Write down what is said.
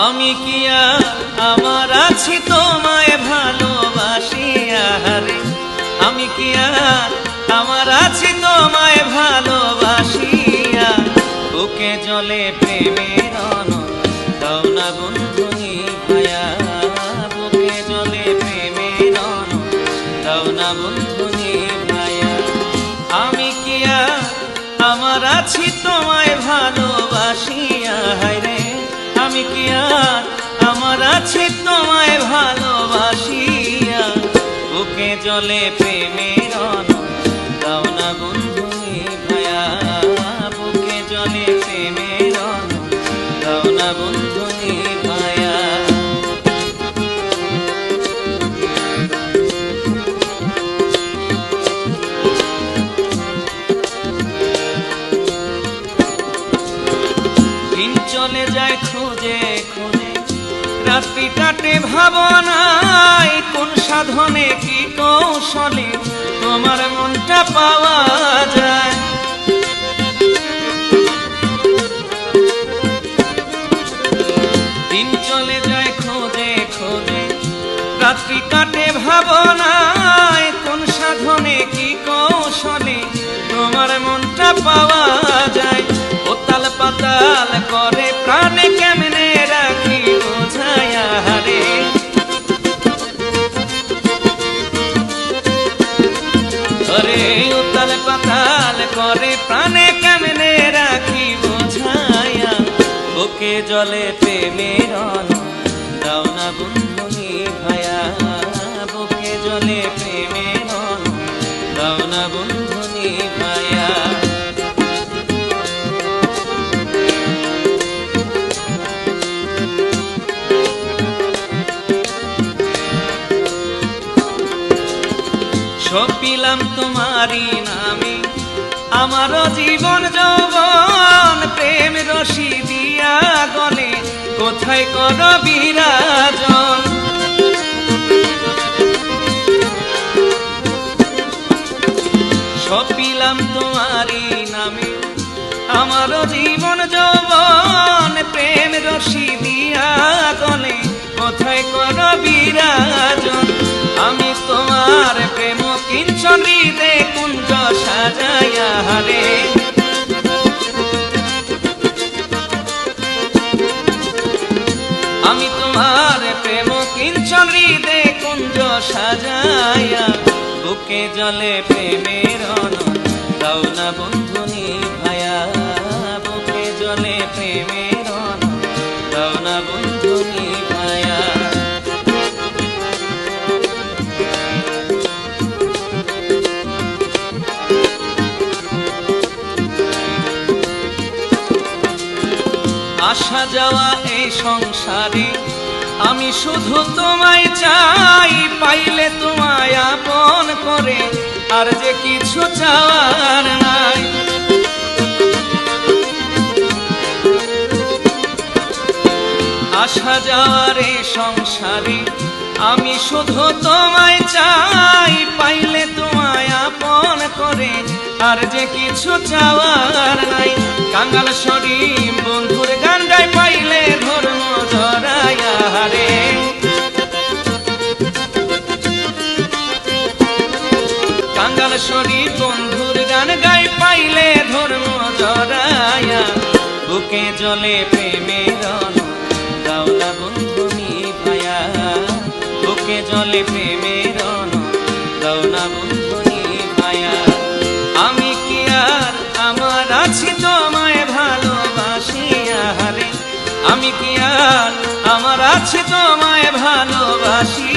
আমি কি আমার আছি তোমায় ভালোবাসিয়া রে আমি কি আমার আছি তোমায় ভালোবাসিয়া বুকে জলে প্রেমের না বন্ধুনি ভায়া, বুকে জলে না বন্ধুনি ভায়া। আমি আমার আছি তোমায় ভালোবাসিয়া জলে প্রেমের দাও না বন্ধুনি ভায়া, বুকে প্রেমের দাও না বন্ধুনি ভায়া। দিন চলে যায় খোঁজে রাত্রি কাটে কোন সাধনে পাওয়া যায়। দিন চলে যায় খোঁজে খোঁজে রাত্রি কাটে ভাবনায় করে প্রাণে কেমনে রাখি বোঝায়া? বুকে জলে প্রেমের দাও না বন্ধুনি ভায়া। বুকে জলে প্রেমের দাও না বন্ধুনি ভায়া। সপিলাম তোমারি নামে আমারও জীবন যৌবন প্রেম রশি দিয়া গলে। কোথায় কর বিরাজন? সপিলাম তোমারি নামে। আমারও জীবন যৌবন প্রেম রশি দিয়া গলে। কোথায় কর বিরাজন? আমি তোমার প্রেম হৃদে কুঞ্জ সাজায়া রে আমি তোমার প্রেম কিঞ্চন হৃদে কুঞ্জ সাজায়া বুকে জলে প্রেমের দাও না বন্ধুনি আসা যাওয়া এই সংসারে, আমি শুধু তোমায় চাই, পাইলে তোমায় আপন করে, আর যে কিছু চাওয়ার নাই। আসা যাওয়ার এই সংসারে, আমি শুধু তোমায় চাই, পাইলে তোমায় আপন করে, আর যে কিছু চাওয়ার নাই। কাঙ্গাল শরীর কাঙ্গাল শরীর বন্ধুর গান গাই পাইলে ধর্ম ধরায়া বুকে জলে প্রেমের অনন্ত দাও না বন্ধুনি ভায়া। বুকে জলে প্রেমের অনন্ত দাও না বন্ধুনি ভায়া। আমি কি আর আমার আছি তোমায় ভালোবাসিয়া রে আমি কি আর আমার আছি তোমায় ভালোবাসি